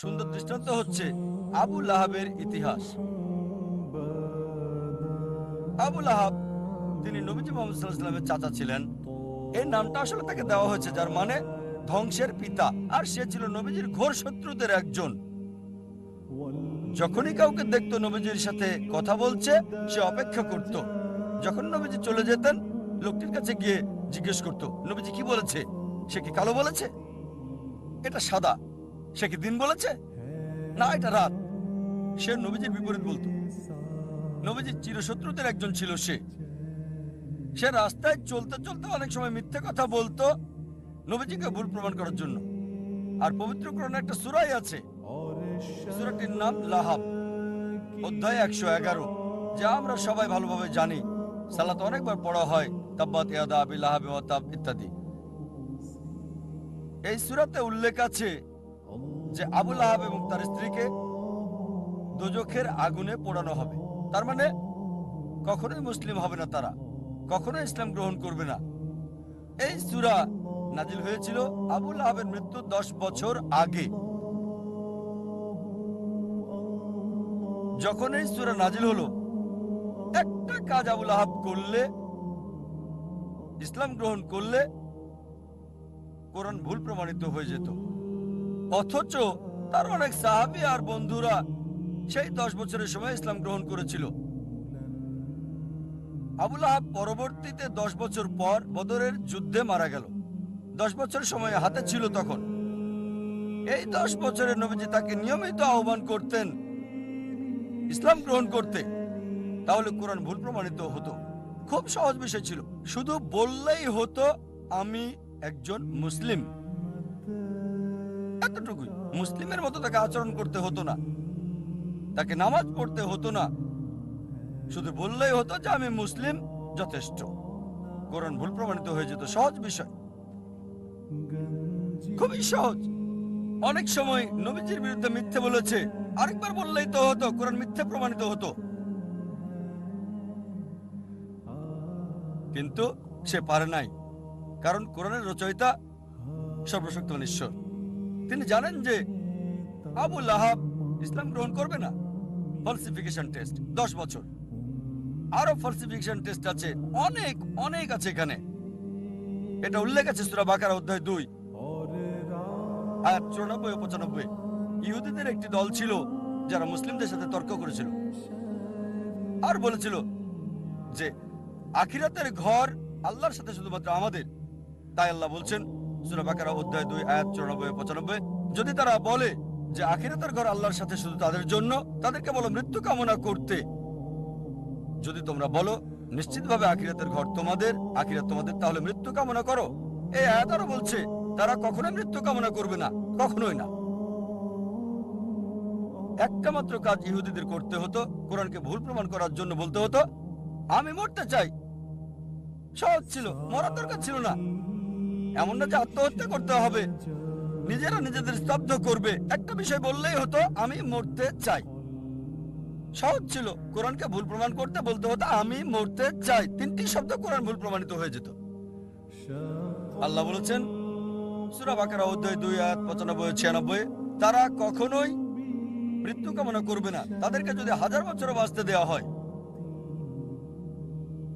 সুন্দর দৃষ্টান্ত হচ্ছে আবু লাহাবের ইতিহাস। আবু লাহাব, তিনি নবীজি মোহাম্মদ সাল্লাহ সাল্লামের চাচা ছিলেন। এই নামটা আসলে তাকে দেওয়া হয়েছে, যার মানে ধ্বংসের পিতা, আর সে ছিল নবীজির ঘোর শত্রুদের একজন। যখনই কাউকে দেখতো, নবীজির সাথে কথা বলছে, সে অপেক্ষা করত। যখন নবীজি চলে যেতেন, লোকটির কাছে গিয়ে জিজ্ঞেস করত, নবীজি কি বলেছে? সে কি কালো বলেছে? এটা সাদা। সে কি দিন বলেছে? না, এটা রাত। সে নবীজির বিপরীত বলতো। নবীজির চিরশত্রুদের একজন ছিল সে। সে রাস্তায় চলতে চলতে অনেক সময় মিথ্যে কথা বলতো নবীজিকে ভুল প্রমাণ করার জন্য। আর পবিত্র কোরআনে একটা সুরাই আছে। সুরাটির নাম লাহাব। অধ্যায় একশো এগারো। যা আমরা সবাই ভালোভাবে জানি। সালাত অনেকবার পড়া হয়। তাব্বাত, ইয়াদা, আবি লাহাবে ইত্যাদি। এই সুরাতে উল্লেখ আছে যে আবুল আহাব এবং তার স্ত্রীকে দোজখের আগুনে পোড়ানো হবে। তার মানে কখনোই মুসলিম হবে না তারা। কখনো ইসলাম গ্রহণ করবে না। এই সুরা নাজিল হয়েছিল আবুল আহাবের মৃত্যু দশ বছর আগে। যখন এই সুরা নাজিল হলো, একটা কাজ আবুল আহাব করলে, ইসলাম গ্রহণ করলে, কোরআন ভুল প্রমাণিত হয়ে যেত। অথচ তার অনেক সাহাবি আর বন্ধুরা সেই দশ বছরের সময় ইসলাম গ্রহণ করেছিল। আবুল আহাব পরবর্তীতে দশ বছর পর বদরের যুদ্ধে মারা গেল। দশ বছর সময় হাতে ছিল তখন। এই দশ বছরের নবীজি তাকে নিয়মিত আহ্বান করতেন ইসলাম গ্রহণ করতে। তাহলে কোরআন ভুল প্রমাণিত হতো। খুব সহজ বিষয় ছিল। শুধু বললেই হতো, আমি একজন মুসলিম। এতটুকুই। মুসলিমের মতো তাকে আচরণ করতে হতো না। তাকে নামাজ পড়তে হতো না। শুধু বললেই হতো যে, আমি মুসলিম, যথেষ্ট। কোরআন ভুল প্রমাণিত হয়ে যেত। সহজ বিষয়। খুবই সহজ। অনেক সময় নবীজির বিরুদ্ধে মিথ্যে বলেছে। আরেকবার বললেই তো হতো, কোরআন মিথ্যে প্রমাণিত হতো। কিন্তু সে পারে নাই। কারণ কোরআনের রচয়িতা সর্বশক্তমান ঈশ্বর। তিনি জানেন যে আবু লাহাব ইসলাম গ্রহণ করবে না। ফলসিফিকেশন টেস্ট দশ বছর। আরও ফলসিফিকেশন টেস্ট আছে, অনেক অনেক আছে এখানে। এটা উল্লেখ আছে সুরা বাকার অধ্যায় দুই। আয়াত চুরানব্বই ও পঁচানব্বই। ইহুদিদের একটি দল ছিল যারা মুসলিমদের সাথে তর্ক করেছিল। আর বলেছিল যে আখিরাতের ঘর আল্লাহর সাথে শুধুমাত্র আমাদের। তাই আল্লাহ বলছেন যদি তারা বলে যে আখিরাতের ঘর আল্লাহর সাথে শুধু তাদের জন্য তাদেরকে বলো মৃত্যু কামনা করতে। যদি তোমরা বলো, নিশ্চিতভাবে আখিরাতের ঘর তোমাদের, আখিরাত তোমাদের, তাহলে মৃত্যু কামনা করো। এই আয়াত আরও বলছে, তারা কখনোই মৃত্যু কামনা করবে না, কখনোই না। একটা মাত্র কাজ ইহুদিদের করতে হতো, কোরআনকে ভুল প্রমাণ করার জন্য বলতে হতো, আমি মরতে চাই। সহজ ছিল, মরার দরকার ছিল না। এমন না যে আত্মহত্যা করতে হবে। নিজেরা নিজেদের স্তব্ধ করবে। একটা বিষয় বললেই হতো, আমি মরতে চাই। সহজ ছিল। কোরআনকে ভুল প্রমাণ করতে বলতে হতো, আমি মরতে চাই। তিনটি শব্দ কোরআন ভুল প্রমাণিত হয়ে যেত। আল্লাহ বলেছেন, সুরা বাকারা, অধ্যায় দুই, আয়াত পঁচানব্বই, ছিয়ানব্বই, তারা কখনোই মৃত্যু কামনা করবে না। তাদেরকে যদি হাজার বছর বাঁচতে দেওয়া হয়।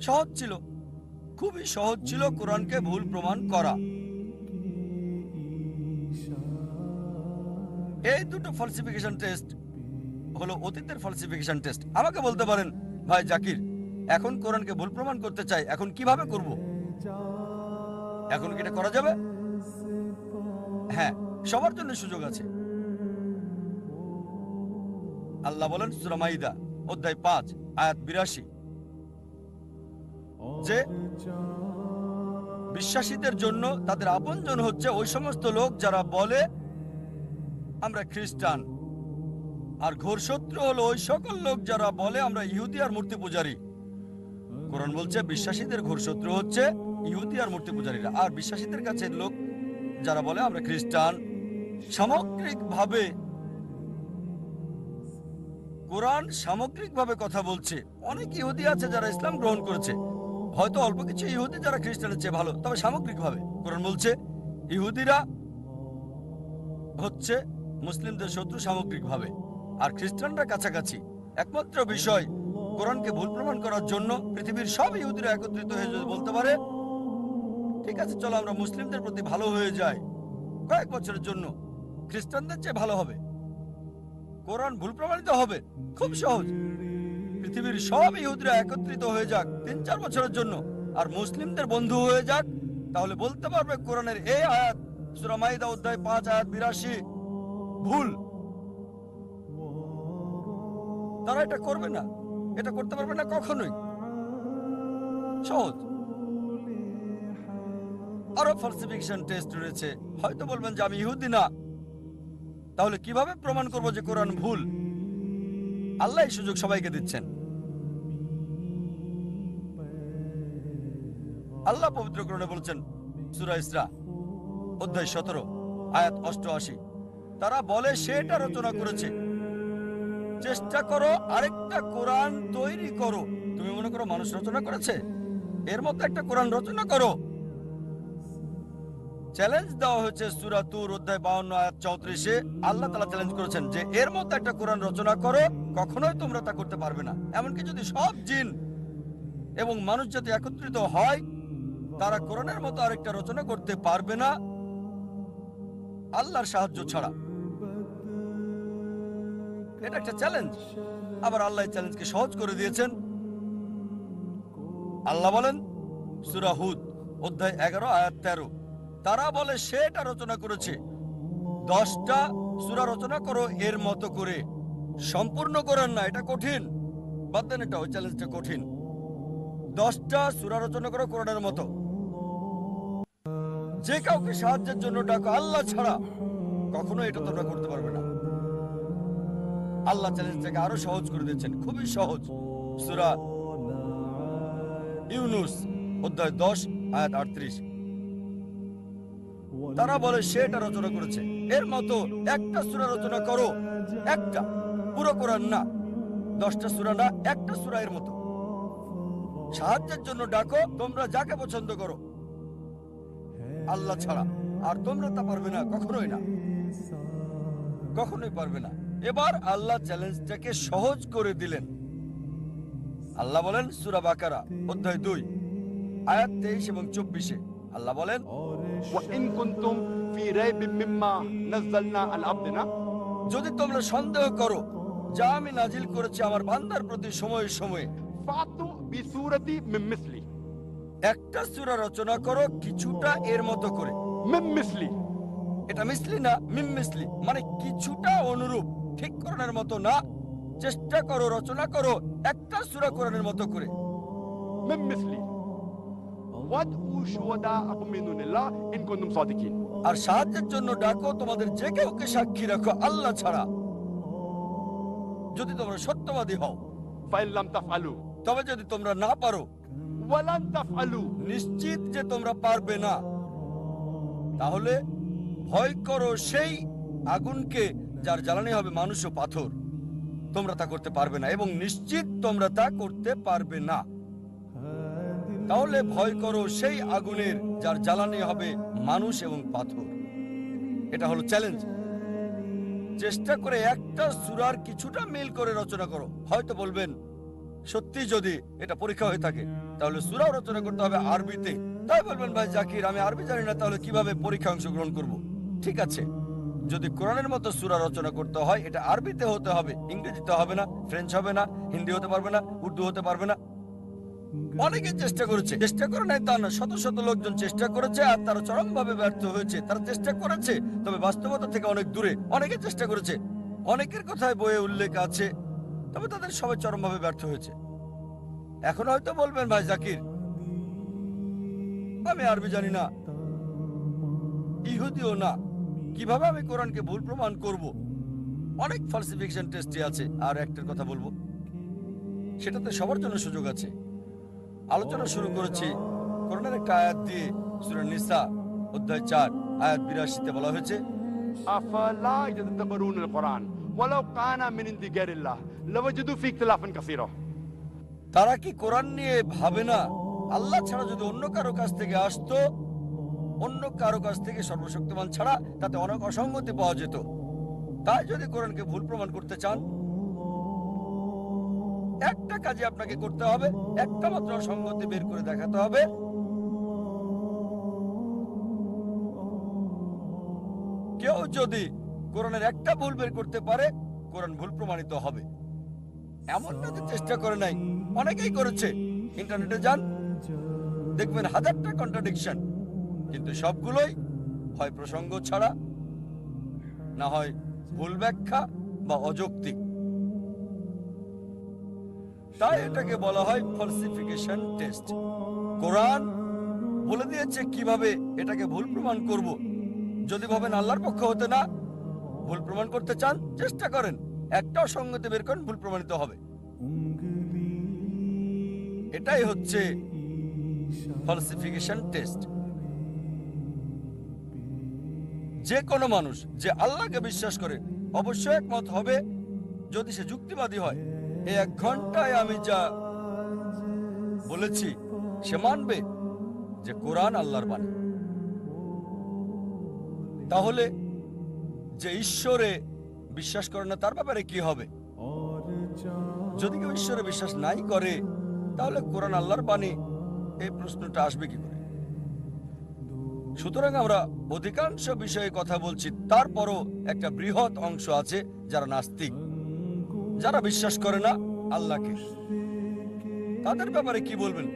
সহজ ছিল। খুবই সহজ ছিল কোরআনকে ভুল প্রমাণ করা। এই দুটো ফলসিফিকেশন টেস্ট হলো অতীতের ফলসিফিকেশন টেস্ট আমাকে বলতে পারেন, ভাই জাকির, এখন কোরআনকে ভুল প্রমাণ করতে চাই, এখন কীভাবে করব? এখন কি এটা করা যাবে? হ্যাঁ সবার জন্য সুযোগ আছে। আল্লাহ বলেন সুরামাইদা অধ্যায় পাঁচ, আয়াত বিরাশি। যে বিশ্বাসীদের জন্য তাদের আপনজন হচ্ছে ওই সমস্ত লোক যারা বলে, আমরা খ্রিস্টান। আর ঘোর শত্রু হলো ওই সকল লোক যারা বলে, আমরা ইহুদি আর মূর্তি পূজারী। কোরআন বলছে, বিশ্বাসীদের ঘোর শত্রু হচ্ছে ইহুদি আর মূর্তি পূজারীরা। আর বিশ্বাসীদের কাছে লোক যারা বলে, আমরা খ্রিস্টান। সামগ্রিকভাবে কোরআন সামগ্রিকভাবে কথা বলছে। অনেক ইহুদি আছে যারা ইসলাম গ্রহণ করেছে। হয়তো অল্প কিছু ইহুদি যারা খ্রিস্টানের চেয়ে ভালো, তবে সামগ্রিকভাবে। কোরআন বলছে, ইহুদিরা হচ্ছে মুসলিমদের শত্রু সামগ্রিকভাবে, আর খ্রিস্টানরা কাছাকাছি। একমাত্র বিষয়, কোরআনকে ভুল প্রমাণ করার জন্য পৃথিবীর সব ইহুদিরা একত্রিত হয়ে যদি বলতে পারে, ঠিক আছে, চলো আমরা মুসলিমদের প্রতি ভালো হয়ে যাই। কয়েক বছরের জন্য খ্রিস্টানদের চেয়ে ভালো হবে। কোরআন ভুল প্রমাণিত হবে, খুব সহজ। পৃথিবীর সব ইহুদিরা একত্রিত হয়ে যাক তিন চার বছরের জন্য। আর মুসলিমদের বন্ধু হয়ে যাক, তাহলে বলতে পারবে কোরআনের এই আয়াত, সূরা মাইদা অধ্যায় পাঁচ, আয়াত বিরাশি। ভুল। তারা এটা করবে না। এটা করতে পারবে না কখনোই। সহজ। আরও ফালসিফিকেশন টেস্ট রয়েছে। হয়তো বলবেন যে আমি ইহুদি না। তাহলে কীভাবে প্রমাণ করব যে কোরআন ভুল? আল্লাহ এই সুযোগ সবাইকে দিচ্ছেন। আল্লাহ পবিত্র কোরআনে বলছেন, সুরা ইসরা, অধ্যায় সতেরো, আয়াত অষ্টআশি, তারা বলে সে এটা রচনা করেছে। চেষ্টা করো, আরেকটা কোরআন তৈরি করো। তুমি মনে করো মানুষ রচনা করেছে? এর মতো একটা কোরআন রচনা করো। চ্যালেঞ্জ দেওয়া হয়েছে সূরা তুর অধ্যায় বাউন্ন, আয়াত চৌত্রিশে। আল্লাহ তালা চ্যালেঞ্জ করেছেন যে এর মতো একটা কোরআন রচনা করো, কখনোই তোমরা তা করতে পারবে না। এমনকি যদি সব জিন এবং মানুষ যাতে একত্রিত হয়, তারা কোরআনের মতো আরেকটা রচনা করতে পারবে না। আল্লাহর সাহায্য ছাড়া। এটা একটা চ্যালেঞ্জ আবার আল্লাহ চ্যালেঞ্জকে সহজ করে দিয়েছেন। আল্লাহ বলেন, সূরা হুদ, অধ্যায় এগারো, আয়াত তেরো। তারা বলে সে এটা রচনা করেছে। দশটা সুরা রচনা করো এর মতো করে। সম্পূর্ণ করেন না, এটা কঠিন। বাদ দেন এটা, ওই চ্যালেঞ্জটা কঠিন। দশটা সুরা রচনা করো কোরআনের মতো। যে কাউকে সাহায্যের জন্য ডাকো, আল্লাহ ছাড়া কখনো এটা তোমরা করতে পারবে না। আল্লাহ চ্যালেঞ্জটাকে আরও সহজ করে দিয়েছেন, খুবই সহজ। সুরা ইউনুস, অধ্যায় দশ, আয়াত আটত্রিশ। তারা বলে সে এটা রচনা করেছে। এর মতো একটা সূরা রচনা করো। একটা। পুরো কোরআন না। দশটা সূরা না, একটা সূরা এর মতো। সাহায্যের জন্য ডাকো, তোমরা যাকে পছন্দ করো। আল্লাহ ছাড়া। আর তোমরা তা পারবে না, কখনোই না। কখনোই পারবে না। এবার আল্লাহ চ্যালেঞ্জটাকে সহজ করে দিলেন। আল্লাহ বলেন, সুরা বাকারা, অধ্যায় দুই, আয়াত তেইশ এবং চব্বিশে। আল্লাহ বলেন যদি তোমরা সন্দেহ করো যা আমি নাজিল করেছি আমার বান্দার প্রতি সময়ে সময়ে একটা সুরা রচনা করো কিছুটা এর মতো করে। মিমিসলি এটা মিসলি না মিমিসলি মানে কিছুটা অনুরূপ ঠিক করানোর মতো না। চেষ্টা করো রচনা করো একটা সূরা কোরআনের মতো করে। মিমিসলি ওয়াদ আর সাহায্যের জন্য ডাকো তোমাদের যে সাক্ষী রাখো আল্লাহ ছাড়া। যদি তোমরা সত্যবাদী হও তবে যদি তোমরা না পারো নিশ্চিত যে তোমরা পারবে না তাহলে ভয় করো সেই আগুনকে যার জ্বালানি হবে মানুষ ও পাথর। তোমরা তা করতে পারবে না এবং নিশ্চিত তোমরা তা করতে পারবে না। তাহলে ভয় করো সেই আগুনের যার জ্বালানি হবে মানুষ এবং পাথর। এটা হলো চ্যালেঞ্জ চেষ্টা করে একটা সুরার কিছুটা মিল করে রচনা করো। হয়তো বলবেন, সত্যি যদি এটা পরীক্ষা হয়ে থাকে, তাহলে সুরাও রচনা করতে হবে আরবিতে। তাই বলবেন, ভাই জাকির, আমি আরবি জানি না, তাহলে কীভাবে পরীক্ষা অংশগ্রহণ করব? ঠিক আছে। যদি কোরআনের মতো সুরা রচনা করতে হয়, এটা আরবিতে হতে হবে, ইংরেজিতে হবে না, ফ্রেঞ্চ হবে না, হিন্দি হতে পারবে না, উর্দু হতে পারবে না। অনেকে চেষ্টা করেছে। চেষ্টা করে নাই তা না, শত শত লোকজন চেষ্টা করেছে আর তারা চরমভাবে ব্যর্থ হয়েছে। তারা চেষ্টা করেছে, তবে বাস্তবতা থেকে অনেক দূরে। অনেকে চেষ্টা করেছে। অনেকের কথায় বইয়ে উল্লেখ আছে, তবে তাদের সবাই চরমভাবে ব্যর্থ হয়েছে। এখন হয়তো বলবেন, ভাই জাকির, আমি আরবি জানি না, ইহুদিও না। কীভাবে আমি কোরআনকে ভুল প্রমাণ করব? অনেক ফালসিফিকেশন টেস্টে আছে, আর একটার কথা বলব। সেটাতে সবার জন্য সুযোগ আছে। আলোচনা শুরু করেছি। করোনার একটা আয়াত দিয়ে সুরের নিসা অধ্যায় চার আয়াত বিরাশিতে বলা হয়েছে তারা কি কোরআন নিয়ে ভাবে না? আল্লাহ ছাড়া যদি অন্য কারও কাছ থেকে আসতো অন্য কারও কাছ থেকে সর্বশক্তিমান ছাড়া তাতে অনেক অসঙ্গতি পাওয়া যেত। তাই যদি কোরআনকে ভুল প্রমাণ করতে চান একটা কাজে আপনাকে করতে হবে, একটা মাত্র সঙ্গতি বের করে দেখাতে হবে। কেউ যদি কোরআনের একটা ভুল বের করতে পারে, কোরআন ভুল প্রমাণিত হবে। এমন না চেষ্টা করে নাই, অনেকেই করেছে। ইন্টারনেটে যান, দেখবেন হাজারটা কন্ট্রাডিকশন কিন্তু সবগুলোই হয় প্রসঙ্গ ছাড়া, না হয় ভুল ব্যাখ্যা বা অযৌক্তিক। তাই এটাকে বলা হয় ফলসিফিকেশন টেস্ট কোরআন বলে দিয়েছে কীভাবে এটাকে ভুল প্রমাণ করব। যদি ভাবেন আল্লাহর পক্ষ হতে না ভুল প্রমাণ করতে চান, চেষ্টা করেন। একটাও সঙ্গতি বের করেন, ভুল প্রমাণিত হবে। এটাই হচ্ছে ফলসিফিকেশন টেস্ট যে কোনো মানুষ যে আল্লাহকে বিশ্বাস করে, অবশ্যই একমত হবে যদি সে যুক্তিবাদী হয়। এক ঘন্টায় আমি যা বলেছি সে মানবে যে কোরআন আল্লাহর বাণী। তাহলে যে ঈশ্বরে বিশ্বাস করে না, তার ব্যাপারে কি হবে? যদি কেউ ঈশ্বরে বিশ্বাস নাই করে, তাহলে কোরআন আল্লাহর বাণী, এই প্রশ্নটা আসবে কি করে? সুতরাং আমরা অধিকাংশ বিষয়ে কথা বলছি, তারপরও একটা বৃহৎ অংশ আছে যারা নাস্তিক। যারা বিশ্বাস করে না আল্লাহকে। তাদের ব্যাপারে কি বলবেন?